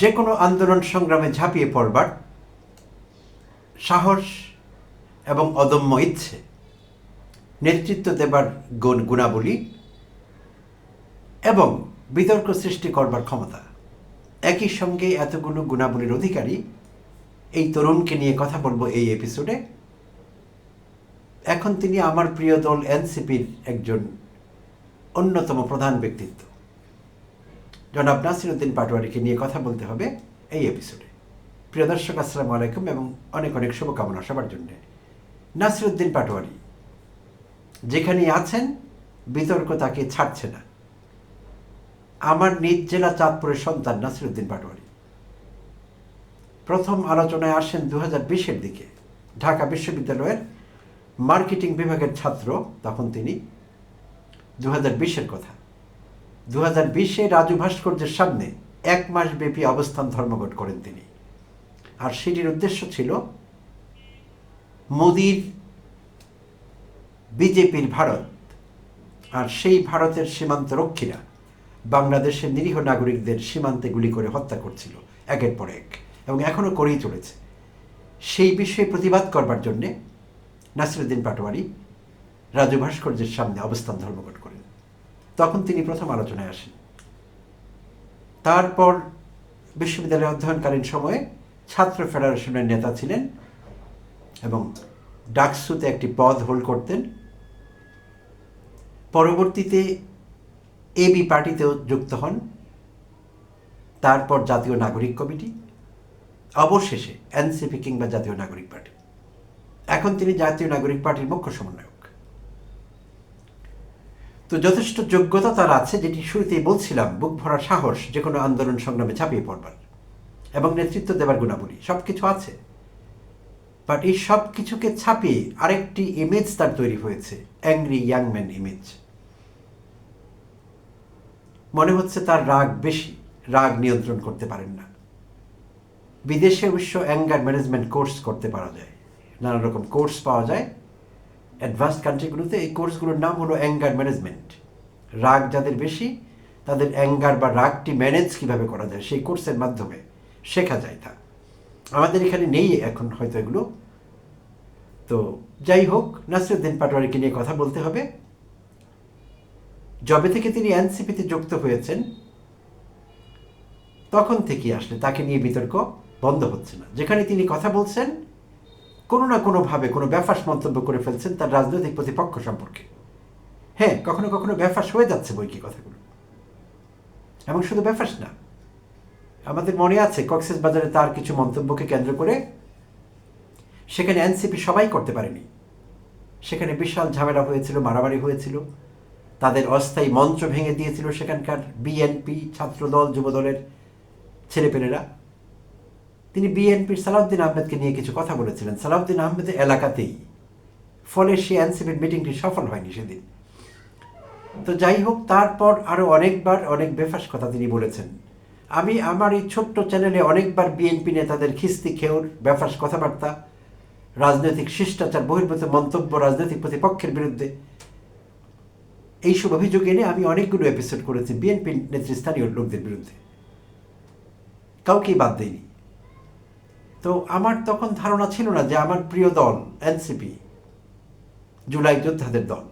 যে কোনো আন্দোলন সংগ্রামে ঝাঁপিয়ে পড়বার সাহস এবং অদম্য ইচ্ছে, নেতৃত্ব দেবার গুণ গুণাবলী এবং বিতর্ক সৃষ্টি করবার ক্ষমতা। একই সঙ্গে এতগুলো গুণাবলীর অধিকারী এই তরুণকে নিয়ে কথা বলব এই এপিসোডে। এখন তিনি আমার প্রিয় দল এনসিপির একজন অন্যতম প্রধান ব্যক্তিত্ব। জনাব নাসিরুদ্দিন পাটোয়ারিকে নিয়ে কথা বলতে হবে এই এপিসোডে প্রিয় দর্শক, আসসালামু আলাইকুম এবং অনেক অনেক শুভকামনা সবার জন্য। নাসিরুদ্দিন পাটোয়ারি, যেখানেই আছেন, বিতর্ক তাকে ছাড়ছে না। আমার নিজ জেলা চাঁদপুরের সন্তান নাসিরুদ্দিন পাটোয়ারি। প্রথম আলোচনায় আসেন দু হাজার দিকে। ঢাকা বিশ্ববিদ্যালয়ের মার্কেটিং বিভাগের ছাত্র, তখন তিনি। দু হাজার কথা। দু রাজু ভাস্কর্যের সামনে এক মাস ব্যাপী অবস্থান ধর্মঘট করেন তিনি। আর সেটির উদ্দেশ্য ছিল মোদির বিজেপির ভারত আর সেই ভারতের সীমান্ত রক্ষীরা বাংলাদেশের নিরীহ নাগরিকদের সীমান্তে গুলি করে হত্যা করছিল একের পর এক এবং এখনও করেই চলেছে। সেই বিষয়ে প্রতিবাদ করবার জন্যে নাসিরুদ্দিন পাটোয়ারি রাজু ভাস্কর্যের সামনে অবস্থান ধর্মঘট করেন। তখন তিনি প্রথম আলোচনায় আসেন। তারপর বিশ্ববিদ্যালয়ে অধ্যয়নকালীন সময়ে ছাত্র ফেডারেশনের নেতা ছিলেন এবং ডাকসুতে একটি পদ হোল্ড করতেন। পরবর্তীতে এবি পার্টিতেও যুক্ত হন। তারপর জাতীয় নাগরিক কমিটি, অবশেষে এনসিপি কিংবা জাতীয় নাগরিক পার্টি। এখন তিনি জাতীয় নাগরিক পার্টির মুখ্য সমন্বয়ক। তো যথেষ্ট যোগ্যতা তার আছে, যেটি শুরুতেই বলছিলাম, বুক ভরা সাহস যে কোনো আন্দোলন সংগ্রামে ঝাঁপিয়ে পড়বার। এবং নেতৃত্ব দেবার গুণাবলী সব কিছু আছে। বাট এই সব কিছুকে ছাপিয়ে আরেকটি ইমেজ তার তৈরি হয়েছে অ্যাংরি ইয়াংম্যান ইমেজ মনে হচ্ছে তার রাগ বেশি, রাগ নিয়ন্ত্রণ করতে পারেন না। বিদেশে অবশ্য অ্যাঙ্গার ম্যানেজমেন্ট কোর্স করতে পারা যায়। নানা রকম কোর্স পাওয়া যায়। অ্যাডভান্স কান্ট্রিগুলোতে এই কোর্সগুলোর নাম হলো অ্যাঙ্গার ম্যানেজমেন্ট রাগ যাদের বেশি, তাদের অ্যাঙ্গার বা রাগটি ম্যানেজ কীভাবে করা যায়, সেই কোর্সের মাধ্যমে শেখা যায় তা। আমাদের এখানে নেই এখন হয়তো এগুলো। তো যাই হোক, নাসরুদ্দিন পাটোয়ারিকে নিয়ে কথা বলতে হবে। যবে থেকে তিনি এনসিপিতে যুক্ত হয়েছেন, তখন থেকে আসলে তাকে নিয়ে বিতর্ক বন্ধ হচ্ছে না। যেখানে তিনি কথা বলছেন কোনো না কোনোভাবে কোনো ব্যাফাস মন্তব্য করে ফেলছেন তার রাজনৈতিক প্রতিপক্ষ সম্পর্কে। হ্যাঁ কখনো কখনো ব্যাফাস হয়ে যাচ্ছে বই কি কথাগুলো। এবং শুধু ব্যাফাস না, আমাদের মনে আছে কক্সেস বাজারে তার কিছু মন্তব্যকে কেন্দ্র করে সেখানে এনসিপি সবাই করতে পারেনি। সেখানে বিশাল ঝামেলা হয়েছিল, মারামারি হয়েছিল, তাদের অস্থায়ী মঞ্চ ভেঙে দিয়েছিল সেখানকার বিএনপি ছাত্রদল, যুবদলের ছেলেপেলেরা। বিএনপির সালাউদ্দিন আহমেদকে নিয়ে কিছু কথা বলেছিলেন। সালাউদ্দিন আহমেদের এলাকাতেই। ফলে সেই এনসিপির মিটিংটি সফল হয়নি সেদিন। তো যাই হোক, তারপর আরও অনেকবার অনেক বেফাস কথা তিনি বলেছেন। আমি আমার এই ছোট্ট চ্যানেলে অনেকবার বিএনপি নেতাদের খিস্তি, খেউর, বেফাস কথাবার্তা, রাজনৈতিক শিষ্টাচার, বহির্ভূত মন্তব্য, রাজনৈতিক প্রতিপক্ষের বিরুদ্ধে এইসব অভিযোগ এনে আমি অনেকগুলো এপিসোড করেছি বিএনপি নেতৃস্থানীয় লোকদের বিরুদ্ধে। কাউকেই বাদ দেয়নি তো আমার তখন ধারণা ছিল না যে আমার প্রিয় দল এনসিপি জুলাই যোদ্ধাদের দল,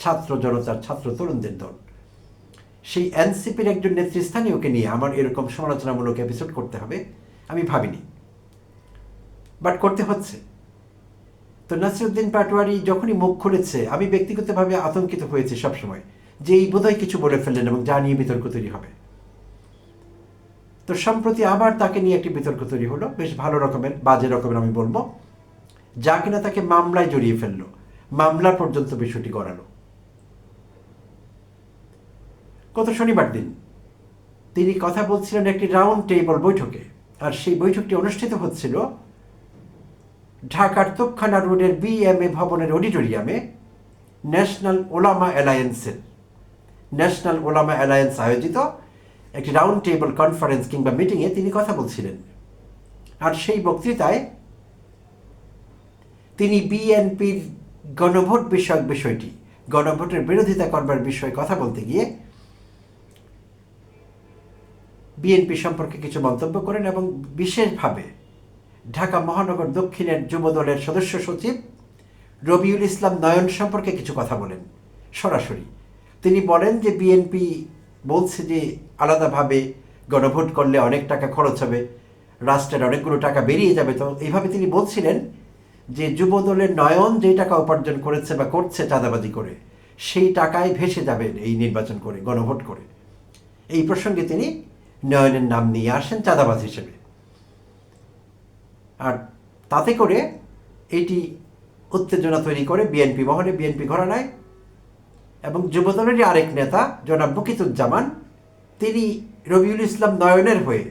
ছাত্র জনতার, ছাত্র তরুণদের দল। সেই এনসিপির একজন নেতৃস্থানীয়কে নিয়ে আমার এরকম সমালোচনামূলক এপিসোড করতে হবে, আমি ভাবিনি। বাট করতে হচ্ছে। তো নাসিরুদ্দিন পাটোয়ারি যখনই মুখ খুলেছে, আমি ব্যক্তিগতভাবে আতঙ্কিত হয়েছি সবসময় যে এই বোধহয় কিছু বলে ফেললেন এবং যা নিয়ে বিতর্ক তৈরি হবে। তো সম্প্রতি আবার তাকে নিয়ে একটি বিতর্ক তৈরি হলো। বেশ ভালো রকমের, বাজে রকমের আমি বলব। যা কিনা তাকে মামলায় জড়িয়ে ফেলল। মামলা পর্যন্ত বিষয়টি গড়ালো। গত শনিবার দিন তিনি কথা বলছিলেন একটি রাউন্ড টেবল বৈঠকে। আর সেই বৈঠকটি অনুষ্ঠিত হচ্ছিল ঢাকার তোপখানা রোডের বিএমএ ভবনের অডিটোরিয়ামে ন্যাশনাল ওলামা অ্যালায়েন্সের। ন্যাশনাল ওলামা অ্যালায়েন্স আয়োজিত একটি রাউন্ড টেবল কনফারেন্স কিংবা মিটিংয়ে তিনি কথা বলছিলেন। আর সেই বক্তৃতায় তিনি বিএনপির গণভোট বিষয়ক বিষয়টি, গণভোটের বিরোধিতা করবার বিষয়ে কথা বলতে গিয়ে বিএনপি সম্পর্কে কিছু মন্তব্য করেন এবং বিশেষভাবে ঢাকা মহানগর দক্ষিণের যুবদলের সদস্য সচিব রবিউল ইসলাম নয়ন সম্পর্কে কিছু কথা বলেন। সরাসরি তিনি বলেন যে বিএনপি বলছে যে আলাদাভাবে গণভোট করলে অনেক টাকা খরচ হবে, রাষ্ট্রের অনেকগুলো টাকা বেরিয়ে যাবে। তো এইভাবে তিনি বলছিলেন যে যুবদলের নয়ন যেই টাকা উপার্জন করেছে বা করছে চাঁদাবাজি করে, সেই টাকায় ভেসে যাবে এই নির্বাচন করে, গণভোট করে। এই প্রসঙ্গে তিনি নয়নের নাম নিয়ে আসেন চাঁদাবাজ হিসেবে। আর তাতে করে এটি উত্তেজনা তৈরি করে বিএনপি মহলে, বিএনপি ঘরানায় এবং যুবদলেরই আরেক নেতা জনাব মুকিতুজ্জামান তিনি রবিউল ইসলাম নয়নের হয়ে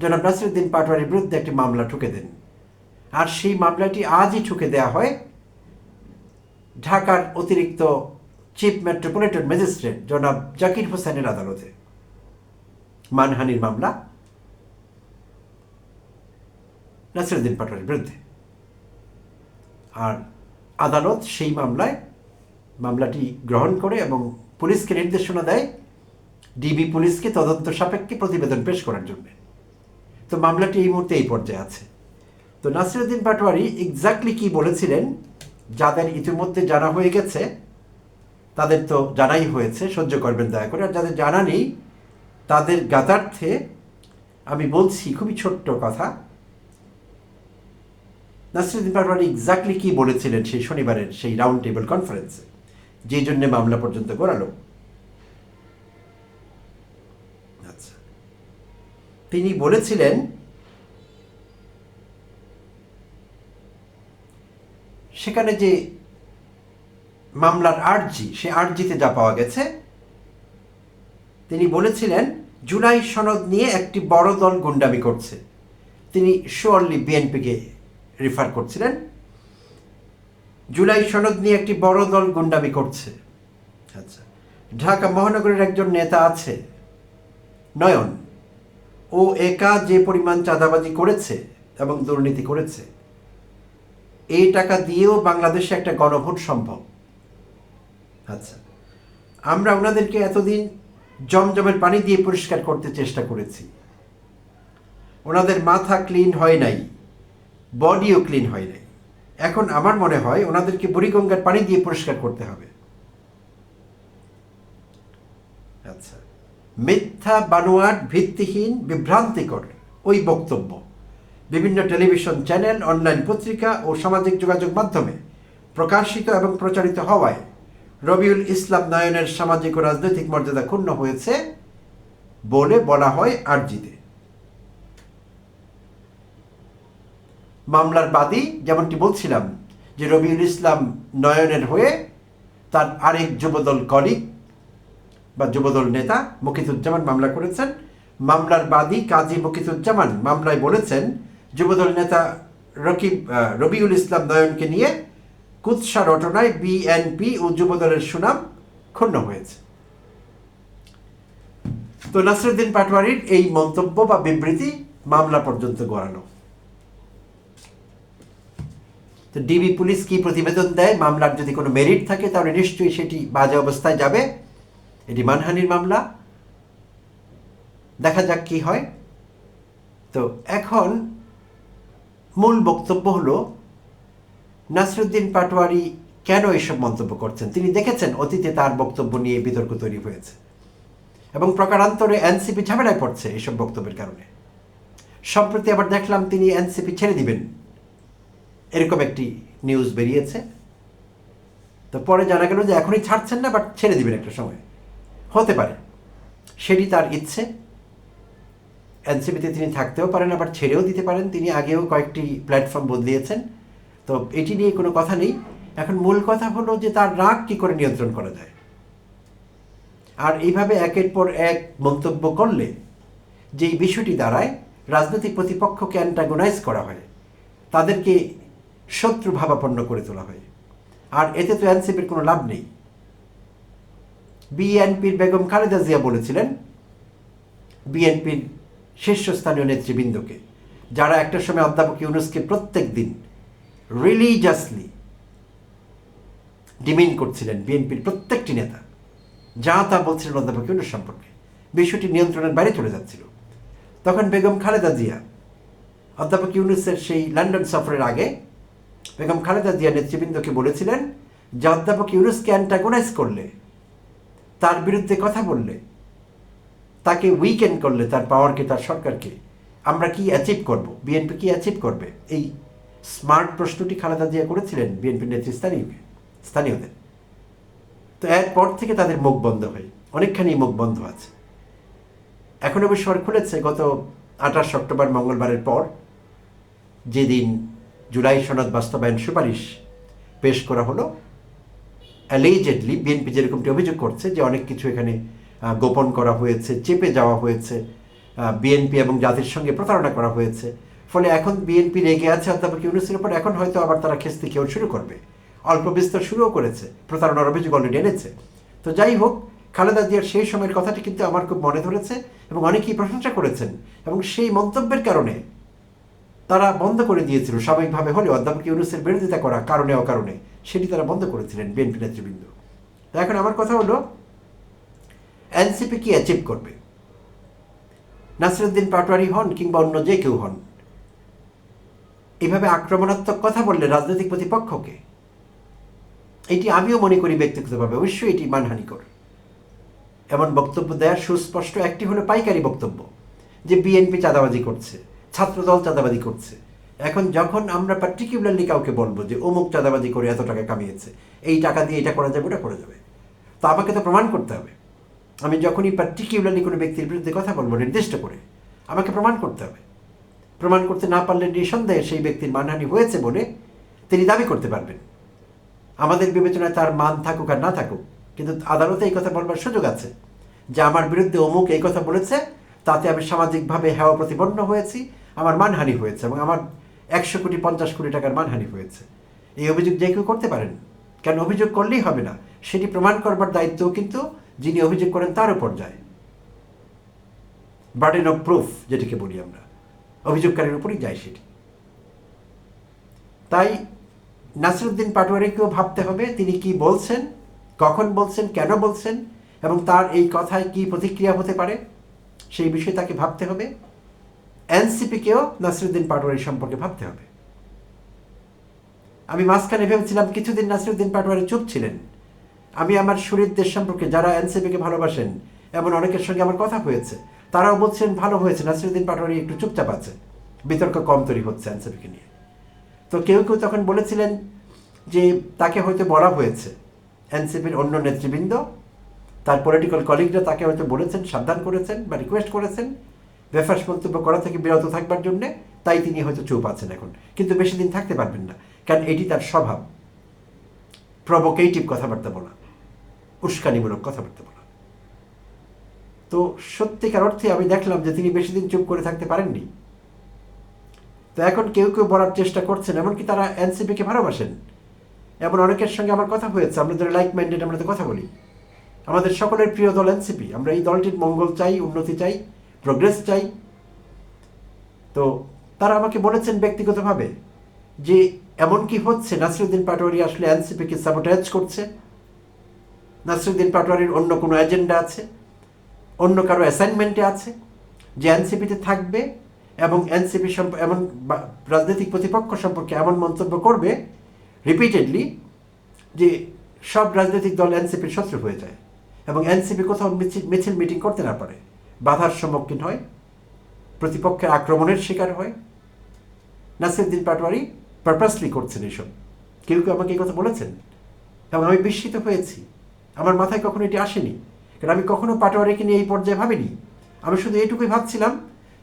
জনাব নাসিরুদ্দিন পাটোয়ারির বিরুদ্ধে একটি মামলা ঠুকে দেন। আর সেই মামলাটি আজই ঠুকে দেয়া হয় ঢাকার অতিরিক্ত চিফ মেট্রোপলিটন ম্যাজিস্ট্রেট জনাব জাকির হোসেনের আদালতে। মানহানির মামলা নাসিরুদ্দিন পাটোয়ারির বিরুদ্ধে। আর আদালত সেই মামলায় মামলাটি গ্রহণ করে এবং পুলিশকে নির্দেশনা দেয় ডিবি পুলিশকে তদন্ত সাপেক্ষে প্রতিবেদন পেশ করার জন্য। তো মামলাটি এই মুহূর্তে এই পর্যায়ে আছে। তো নাসিরুদ্দিন পাটোয়ারি এক্স্যাক্টলি কি বলেছিলেন, যাদের ইতিমধ্যে জানা হয়ে গেছে, তাদের তো জানাই হয়েছে, সহ্য করবেন দয়া করে। আর যাদের জানা নেই, তাদের গাতার্থে আমি বলছি খুবই ছোট্ট কথা। নাসিরুদ্দিন পাটোয়ারি এক্স্যাক্টলি কি বলেছিলেন সেই শনিবারের সেই রাউন্ড টেবিল কনফারেন্সে যেই জন্য মামলা পর্যন্ত গড়ালো আচ্ছা তিনি বলেছিলেন, সেখানে যে মামলার আর্জি, সে আর্জিতে যা পাওয়া গেছে, তিনি বলেছিলেন, জুলাই সনদ নিয়ে একটি বড় দল গুন্ডামি করছে। তিনি শিওরলি বিএনপিকে রেফার করছিলেন। জুলাই সনদ নিয়ে একটি বড় দল গুন্ডামি করছে। আচ্ছা ঢাকা মহানগরের একজন নেতা আছে, নয়ন। ও একা যে পরিমাণ চাঁদাবাজি করেছে এবং দুর্নীতি করেছে, এই টাকা দিয়েও বাংলাদেশে একটা গণভোট সম্ভব। আচ্ছা আমরা ওনাদেরকে এতদিন জমজমের পানি দিয়ে পরিষ্কার করতে চেষ্টা করেছি। ওনাদের মাথা ক্লিন হয় নাই, বডিও ক্লিন হয় নাই। এখন আমার মনে হয় ওনাদেরকে বুড়িগঙ্গার পানি দিয়ে পরিষ্কার করতে হবে। আচ্ছা মিথ্যা বানোয়াট ভিত্তিহীন বিভ্রান্তিকর, ওই বক্তব্য। বিভিন্ন টেলিভিশন চ্যানেল, অনলাইন পত্রিকা ও সামাজিক যোগাযোগ মাধ্যমে প্রকাশিত এবং প্রচারিত হওয়ায় রবিউল ইসলাম নয়নের সামাজিক ও রাজনৈতিক মর্যাদা ক্ষুণ্ণ হয়েছে বলে বলা হয় আরজিতে। মামলার বাদী যেমনটি বলছিলাম, যে রবিউল ইসলাম নয়নের হয়ে তার আরেক যুবদল কলিগ বা যুবদল নেতা মুকিতুজ্জামান মামলা করেছেন। মামলার বাদী কাজী মুকিতুজ্জামান মামলায় বলেছেন, যুবদল নেতা রকিব রবিউল ইসলাম নয়নকে নিয়ে কুৎসা রটনায় বিএনপি ও যুবদলের সুনাম ক্ষুণ্ণ হয়েছে। তো নাসরুদ্দিন পাটোয়ারির এই মন্তব্য বা বিবৃতি মামলা পর্যন্ত গড়ানো তো ডিবি পুলিশ কি প্রতিবেদন দেয়? মামলার যদি কোনো মেরিট থাকে, তাহলে নিশ্চয়ই সেটি বাজে অবস্থায় যাবে। এটি মানহানির মামলা। দেখা যাক কি হয়। তো এখন মূল বক্তব্য হলো, নাসরুদ্দিন পাটোয়ারি কেন এসব মন্তব্য করছেন? তিনি দেখেছেন অতীতে তার বক্তব্য নিয়ে বিতর্ক তৈরি হয়েছে এবং প্রকারান্তরে এনসিপি ঝামেলায় পড়ছে এসব বক্তব্যের কারণে। সম্প্রতি আবার দেখলাম তিনি এনসিপি ছেড়ে দিবেন। এরকম একটি নিউজ বেরিয়েছে। তো পরে জানা গেল যে এখনই ছাড়ছেন না, বাট ছেড়ে দিবেন একটা সময়। হতে পারে। সেটি তার ইচ্ছে। এনসিপিতে তিনি থাকতেও পারেন, আবার ছেড়েও দিতে পারেন। তিনি আগেও কয়েকটি প্ল্যাটফর্ম বদলিয়েছেন। তো এটি নিয়ে কোনো কথা নেই। এখন মূল কথা হলো যে তার রাগ কী করে নিয়ন্ত্রণ করা যায়। আর এইভাবে একের পর এক মন্তব্য করলে যেই বিষয়টি দাঁড়ায়, রাজনৈতিক প্রতিপক্ষকে অ্যান্টাগোনাইজ করা হয়। তাদেরকে শত্রু ভাবাপন্ন করে তোলা হয়। আর এতে তো এনসিপির কোনো লাভ নেই। বিএনপির বেগম খালেদা জিয়া বলেছিলেন, বিএনপির শীর্ষস্থানীয় নেতৃবৃন্দকে, যারা একটা সময় অধ্যাপক ইউনুসকে প্রত্যেক দিন রিলিজাসলি ডিমেন্ড করছিলেন বিএনপির প্রত্যেকটি নেতা, যা তা বলছিলেন অধ্যাপক ইউনুস সম্পর্কে। বিষয়টি নিয়ন্ত্রণের বাইরে চলে যাচ্ছিল। তখন বেগম খালেদা জিয়া, অধ্যাপক ইউনুসের সেই লন্ডন সফরের আগে বেগম খালেদা জিয়া নেতৃবৃন্দকে বলেছিলেন যে, অধ্যাপক ইউনুসকে অ্যান্টাগোনাইজ করলে তার বিরুদ্ধে কথা বললে, তাকে উইকেন্ড করলে তার পাওয়ারকে তার সরকারকে, আমরা কি অ্যাচিভ করব? বিএনপি কি অ্যাচিভ করবে? এই স্মার্ট প্রশ্নটি খালেদা জিয়া করেছিলেন বিএনপির নেতৃস্থানীয়কে স্থানীয়দের। তো এরপর থেকে তাদের মুখ বন্ধ হয়, অনেকখানি মুখ বন্ধ আছে। এখন অবশ্য আর খুলেছে, গত আঠাশ অক্টোবর মঙ্গলবারের পর, যেদিন জুলাই সনদ বাস্তবায়ন সুপারিশ পেশ করা হলো অ্যালিজেডলি বিএনপি যেরকমটি অভিযোগ করছে যে অনেক কিছু এখানে গোপন করা হয়েছে, চেপে যাওয়া হয়েছে বিএনপি এবং জাতির সঙ্গে প্রতারণা করা হয়েছে। ফলে এখন বিএনপি রেগে আছে অধ্যাপক ইউনুসের উপর, এখন হয়তো আবার তারা খেস্তি খেয়েও শুরু করবে। অল্প বিস্তর শুরুও করেছে, প্রতারণার অভিযোগ অলরেডি এনেছে। তো যাই হোক, খালেদা জিয়ার সেই সময়ের কথাটি কিন্তু আমার খুব মনে ধরেছে এবং অনেকেই প্রশংসা করেছেন এবং সেই মন্তব্যের কারণে তারা বন্ধ করে দিয়েছিল, স্বাভাবিকভাবে হলেও অধ্যাপক ইউনুসের বিরোধিতা করা, কারণে অকারণে। সেটি তারা বন্ধ করেছিলেন বিএনপি নেতৃবৃন্দ। এখন আমার কথা হলো এনসিপি কি অ্যাচিভ করবে? নাসিরুদ্দিন পাটোয়ারি হন কিংবা অন্য যে কেউ হন, এভাবে আক্রমণাত্মক কথা বললে রাজনৈতিক প্রতিপক্ষকে, এটি আমিও মনে করি ব্যক্তিগতভাবে অবশ্যই এটি মানহানিকর। এমন বক্তব্য দেওয়ার সুস্পষ্ট একটি হলো পাইকারি বক্তব্য, যে বিএনপি চাঁদাবাজি করছে, ছাত্রদল চাঁদাবাজি করছে। এখন যখন আমরা পার্টিকুলারলি কাউকে বলব যে অমুক চাঁদাবাজি করে এত টাকা কামিয়েছে, এই টাকা দিয়ে এটা করা যাবে, ওটা করা যাবে। তো আমাকে তো প্রমাণ করতে হবে। আমি যখনই পার্টিকুলারলি কোনো ব্যক্তির বিরুদ্ধে কথা বলব, নির্দিষ্ট করে, আমাকে প্রমাণ করতে হবে। প্রমাণ করতে না পারলে নিঃসন্দেহে সেই ব্যক্তির মানহানি হয়েছে বলে তিনি দাবি করতে পারবেন। আমাদের বিবেচনায় তার মান থাকুক আর না থাকুক, কিন্তু আদালতে এই কথা বলবার সুযোগ আছে যে, আমার বিরুদ্ধে অমুক এই কথা বলেছে, তাতে আমি সামাজিকভাবে হেওয়া প্রতিপন্ন হয়েছি, আমার মানহানি হয়েছে এবং আমার একশো কোটি, পঞ্চাশ কোটি টাকার মানহানি হয়েছে। এই অভিযোগ যে কেউ করতে পারেন কেন অভিযোগ করলেই হবে না? সেটি প্রমাণ করবার দায়িত্ব কিন্তু যিনি অভিযোগ করেন তার উপর যায়। বার্ডেন অফ প্রুফ যেটিকে বলি আমরা। অভিযোগকারীর উপরই যায় সেটি। তাই নাসিরুদ্দিন পাটোয়ারিকেও ভাবতে হবে, তিনি কি বলছেন, কখন বলছেন, কেন বলছেন, এবং তার এই কথায় কি প্রতিক্রিয়া হতে পারে, সেই বিষয়ে তাকে ভাবতে হবে। এনসিপিকেও নাসিরুদ্দিন পাটোয়ারি সম্পর্কে ভাবতে হবে। আমি মাঝখানে ভেবেছিলাম কিছুদিন নাসিরুদ্দিন পাটোয়ারি চুপ ছিলেন। আমি আমার শরীরদের সম্পর্কে যারা এনসিপিকে ভালোবাসেন এমন অনেকের সঙ্গে আমার কথা হয়েছে, তারাও বলছেন ভালো হয়েছে নাসিরুদ্দিন পাটোয়ারি একটু চুপচাপ আছে। বিতর্ক কম তৈরি হচ্ছে এনসিপিকে নিয়ে। তো কেউ কেউ তখন বলেছিলেন যে তাকে হয়তো বলা হয়েছে। এনসিপির অন্য নেতৃবৃন্দ, তার পলিটিক্যাল কলিগরা তাকে হয়তো বলেছেন, সাবধান করেছেন বা রিকোয়েস্ট করেছেন। বেফাস মন্তব্য করা থেকে বিরত থাকবার জন্যে তাই তিনি হয়তো চুপ আছেন এখন। কিন্তু বেশি দিন থাকতে পারবেন না, কারণ এটি তার স্বভাব। প্রভোকেটিভ কথাবার্তা বলা, উস্কানিমূলক কথাবার্তা বলা। তো সত্যিকার অর্থে আমি দেখলাম যে তিনি বেশি দিন চুপ করে থাকতে পারেননি। তো এখন কেউ কেউ বলার চেষ্টা করছেন, এমনকি তারা এনসিপিকে ভালোবাসেন। এমন অনেকের সঙ্গে আমার কথা হয়েছে, আমরা যারা লাইক মাইন্ডেড আমরা তো কথা বলি। আমাদের সকলের প্রিয় দল এনসিপি, আমরা এই দলটির মঙ্গল চাই, উন্নতি চাই প্রোগ্রেস চাই। তো তারা আমাকে বলেছেন ব্যক্তিগতভাবে যে এমন কি হচ্ছে, নাসিরুদ্দিন পাটোয়ারি আসলে এনসিপিকে সাবোটাইজ করছে, নাসিরুদ্দিন পাটোয়ারির অন্য কোনো এজেন্ডা আছে, অন্য কারও অ্যাসাইনমেন্টে আছে যে এনসিপিতে থাকবে এবং এনসিপি এমন রাজনৈতিক প্রতিপক্ষ সম্পর্কে এমন মন্তব্য করবে রিপিটেডলি যে সব রাজনৈতিক দল এনসিপির শত্রু হয়ে যায় এবং এনসিপি কোথাও মিছিল মিটিং করতে না পারে। বাধার সম্মুখীন হয়, প্রতিপক্ষের আক্রমণের শিকার হয়। নাসিরুদ্দিন পাটোয়ারি পারপাসলি করছেন এসব। কেউ কেউ আমাকে এই কথা বলেছেন। এবং আমি বিস্মিত হয়েছি। আমার মাথায় কখনো এটি আসেনি। কারণ আমি কখনো পাটোয়ারিকে নিয়ে এই পর্যায়ে ভাবিনি। আমি শুধু এইটুকুই ভাবছিলাম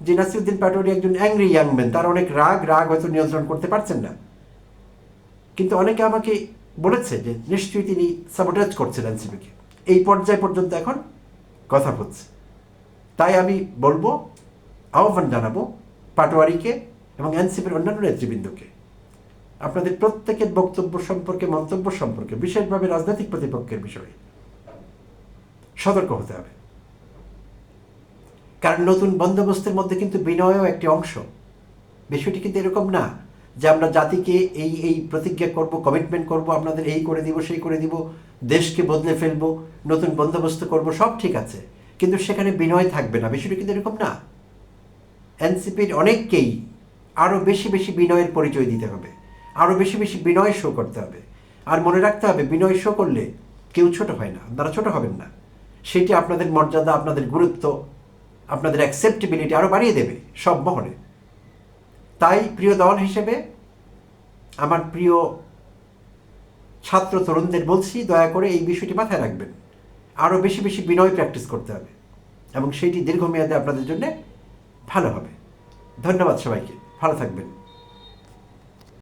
যে নাসিরুদ্দিন পাটোয়ারি একজন অ্যাংরি ইয়াং ম্যান তার অনেক রাগ রাগ হয়তো নিয়ন্ত্রণ করতে পারছেন না। কিন্তু অনেকে আমাকে বলেছে যে নিশ্চয়ই তিনি সাবোটাজ করছেন এনসিপিকে। এই পর্যায় পর্যন্ত এখন কথা হচ্ছে। তাই আমি বলব, আহ্বান জানাব পাটোয়ারিকে এবং এনসিপির অন্যান্য নেতৃবৃন্দকে। আপনাদের প্রত্যেকের বক্তব্য সম্পর্কে, মন্তব্য সম্পর্কে, বিশেষভাবে রাজনৈতিক প্রতিপক্ষের বিষয়ে সতর্ক হতে হবে। কারণ নতুন বন্দোবস্তের মধ্যে কিন্তু বিনয়ও একটি অংশ। বিষয়টি কিন্তু এরকম না যে আমরা জাতিকে এই এই প্রতিজ্ঞা করব কমিটমেন্ট করব, আপনাদের এই করে দিব, সেই করে দিব, দেশকে বদলে ফেলব, নতুন বন্দোবস্ত করব, সব ঠিক আছে। কিন্তু সেখানে বিনয় থাকবে না। বিষয়টা কিন্তু এরকম না। এনসিপির অনেককেই আরও বেশি বেশি বিনয়ের পরিচয় দিতে হবে। আরও বেশি বেশি বিনয় শো করতে হবে। আর মনে রাখতে হবে, বিনয় শো করলে কেউ ছোট হয় না। আপনারা ছোট হবেন না। সেটি আপনাদের মর্যাদা, আপনাদের গুরুত্ব, আপনাদের অ্যাকসেপ্টেবিলিটি আরও বাড়িয়ে দেবে সব মহলে তাই প্রিয় দল হিসেবে আমার প্রিয় ছাত্র তরুণদের বলছি, দয়া করে এই বিষয়টি মাথায় রাখবেন। আরও বেশি বেশি বিনয় প্র্যাকটিস করতে হবে। এবং সেইটি দীর্ঘমেয়াদে আপনাদের জন্য ভালো হবে। ধন্যবাদ সবাইকে। ভালো থাকবেন।